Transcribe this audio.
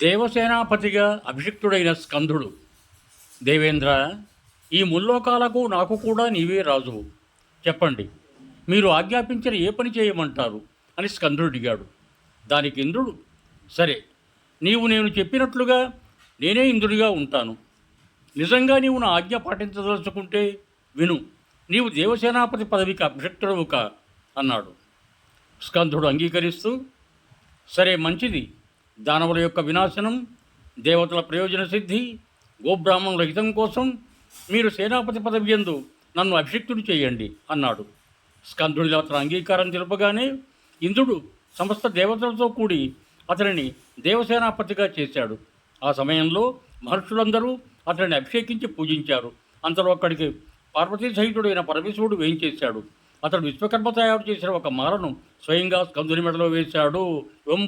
దేవసేనాపతిగా అభిషిక్తుడైన స్కందుడు దేవేంద్ర ఈ ముల్లోకాలకు నాకు కూడా నీవే రాజువు చెప్పండి మీరు ఆజ్ఞాపించిన ఏ పని చేయమంటారు? అని స్కందుడు అడిగాడు. దానికి ఇంద్రుడు సరే నీవు నేను చెప్పినట్లుగా నేనే ఇంద్రుడిగా ఉంటాను. నిజంగా నీవు నా ఆజ్ఞ పాటించదలుచుకుంటే విను నీవు దేవసేనాపతి పదవికి అభిషక్తుడవు కా? అన్నాడు. స్కందుడు అంగీకరిస్తూ సరే మంచిది. దానవుల యొక్క వినాశనం దేవతల ప్రయోజన సిద్ధి గోబ్రాహ్మణుల హితం కోసం మీరు సేనాపతి పదవి యందు నన్ను అభిషిక్తుడు చేయండి అన్నాడు. స్కందుడి అతను అంగీకారం తెలుపగానే ఇంద్రుడు సమస్త దేవతలతో కూడి అతనిని దేవసేనాపతిగా చేశాడు. ఆ సమయంలో మహర్షులందరూ అతనిని అభిషేకించి పూజించారు. అంతలో అక్కడికి పార్వతీ సహితుడైన పరమేశ్వరుడు వేయించేశాడు అతడు విశ్వకర్మ తయారు చేసిన ఒక మాలను స్వయంగా స్కందుని మెడలో వేశాడు. ఓం